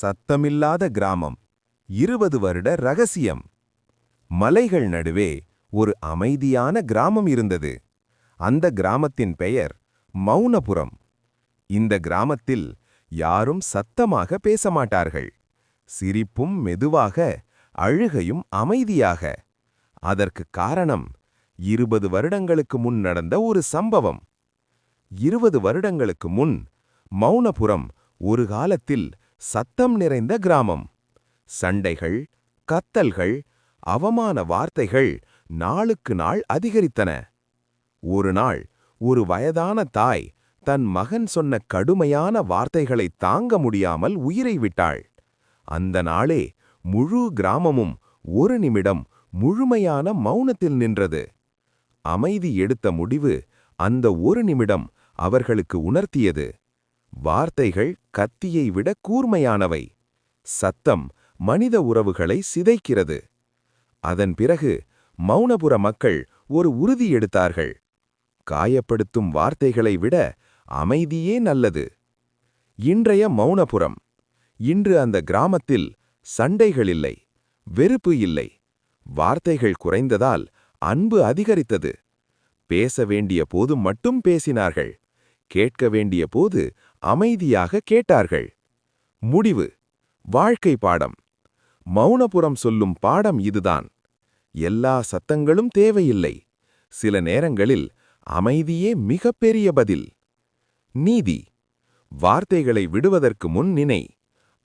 சத்தமில்லாத கிராமம். இருபது வருட ரகசியம். மலைகள் நடுவே ஒரு அமைதியான கிராமம் இருந்தது. அந்த கிராமத்தின் பெயர் மௌனபுரம். இந்த கிராமத்தில் யாரும் சத்தமாக பேச மாட்டார்கள் சிரிப்பும் மெதுவாக அழுகையும் அமைதியாக. அதற்கு காரணம் இருபது வருடங்களுக்கு முன் நடந்த ஒரு சம்பவம். இருபது வருடங்களுக்கு முன் மௌனபுரம் ஒரு காலத்தில் சத்தம் நிறைந்த கிராமம். சண்டைகள் கத்தல்கள் அவமான வார்த்தைகள் நாளுக்கு நாள் அதிகரித்தன. ஒரு நாள் ஒரு வயதான தாய் தன் மகன் சொன்ன கடுமையான வார்த்தைகளை தாங்க முடியாமல் உயிரை விட்டாள். அந்த நாளே முழு கிராமமும் ஒரு நிமிடம் முழுமையான மௌனத்தில் நின்றது. அமைதி எடுத்த முடிவு அந்த ஒரு நிமிடம் அவர்களுக்கு உணர்த்தியது. வார்த்தைகள் கத்தியை விட கூர்மையானவை. சத்தம் மனித உறவுகளை சிதைக்கிறது. அதன் பிறகு மௌனபுர மக்கள் ஒரு உறுதி எடுத்தார்கள். காயப்படுத்தும் வார்த்தைகளை விட அமைதியே நல்லது. இன்றைய மௌனபுரம். இன்று அந்த கிராமத்தில் சண்டைகள் இல்லை வெறுப்பு இல்லை. வார்த்தைகள் குறைந்ததால் அன்பு அதிகரித்தது. பேச வேண்டிய போது மட்டும் பேசினார்கள். கேட்க வேண்டிய போது அமைதியாக கேட்டார்கள். முடிவு. வாழ்க்கை பாடம். மௌனபுரம் சொல்லும் பாடம் இதுதான். எல்லா சத்தங்களும் தேவையில்லை. சில நேரங்களில் அமைதியே மிகப்பெரிய பதில். நீதி. வார்த்தைகளை விடுவதற்கு முன் நினை.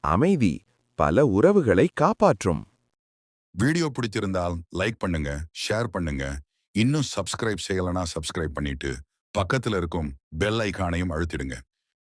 அமைதி பல உறவுகளை காப்பாற்றும். வீடியோ பிடிச்சிருந்தால் லைக் பண்ணுங்க ஷேர் பண்ணுங்க. இன்னும் சப்ஸ்கிரைப் செய்யலனா சப்ஸ்கிரைப் பண்ணிட்டு பக்கத்துல இருக்கும் பெல் ஐக்கானையும் அழுத்திடுங்க.